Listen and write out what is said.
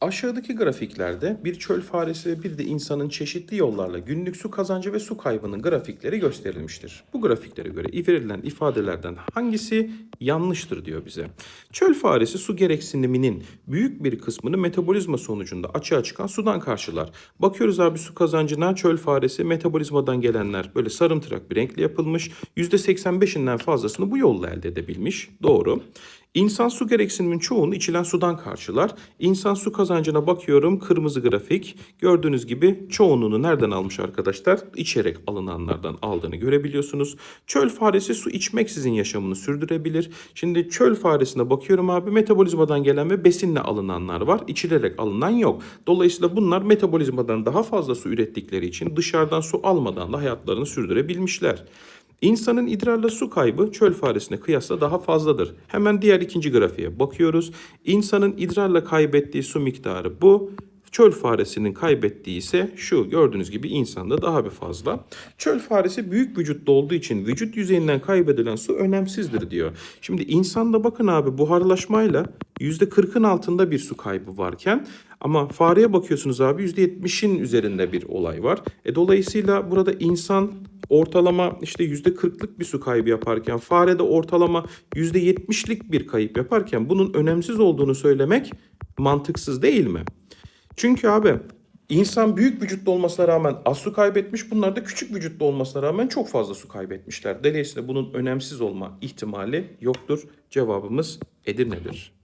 Aşağıdaki grafiklerde bir çöl faresi ve bir de insanın çeşitli yollarla günlük su kazancı ve su kaybının grafikleri gösterilmiştir. Bu grafiklere göre verilen ifadelerden hangisi yanlıştır diyor bize. Çöl faresi su gereksiniminin büyük bir kısmını metabolizma sonucunda açığa çıkan sudan karşılar. Bakıyoruz abi su kazancına çöl faresi metabolizmadan gelenler böyle sarımtırak bir renkle yapılmış. %85'inden fazlasını bu yolla elde edebilmiş. Doğru. İnsan su gereksiniminin çoğunu içilen sudan karşılar. İnsan su kazancına bakıyorum kırmızı grafik. Gördüğünüz gibi çoğunluğunu nereden almış arkadaşlar? İçerek alınanlardan aldığını görebiliyorsunuz. Çöl faresi su içmeksizin yaşamını sürdürebilir. Şimdi çöl faresine bakıyorum abi metabolizmadan gelen ve besinle alınanlar var. İçilerek alınan yok. Dolayısıyla bunlar metabolizmadan daha fazla su ürettikleri için dışarıdan su almadan da hayatlarını sürdürebilmişler. İnsanın idrarla su kaybı çöl faresine kıyasla daha fazladır. Hemen diğer ikinci grafiğe bakıyoruz. İnsanın idrarla kaybettiği su miktarı bu. Çöl faresinin kaybettiği ise şu gördüğünüz gibi insanda daha bir fazla. Çöl faresi büyük vücutta olduğu için vücut yüzeyinden kaybedilen su önemsizdir diyor. Şimdi insanda bakın abi buharlaşmayla %40'ın altında bir su kaybı varken ama fareye bakıyorsunuz abi %70'in üzerinde bir olay var. E, dolayısıyla burada insan ortalama işte %40'lık bir su kaybı yaparken farede ortalama %70'lik bir kayıp yaparken bunun önemsiz olduğunu söylemek mantıksız değil mi? Çünkü abi insan büyük vücutlu olmasına rağmen az su kaybetmiş. Bunlar da küçük vücutlu olmasına rağmen çok fazla su kaybetmişler. Dolayısıyla bunun önemsiz olma ihtimali yoktur. Cevabımız Edirne'dir.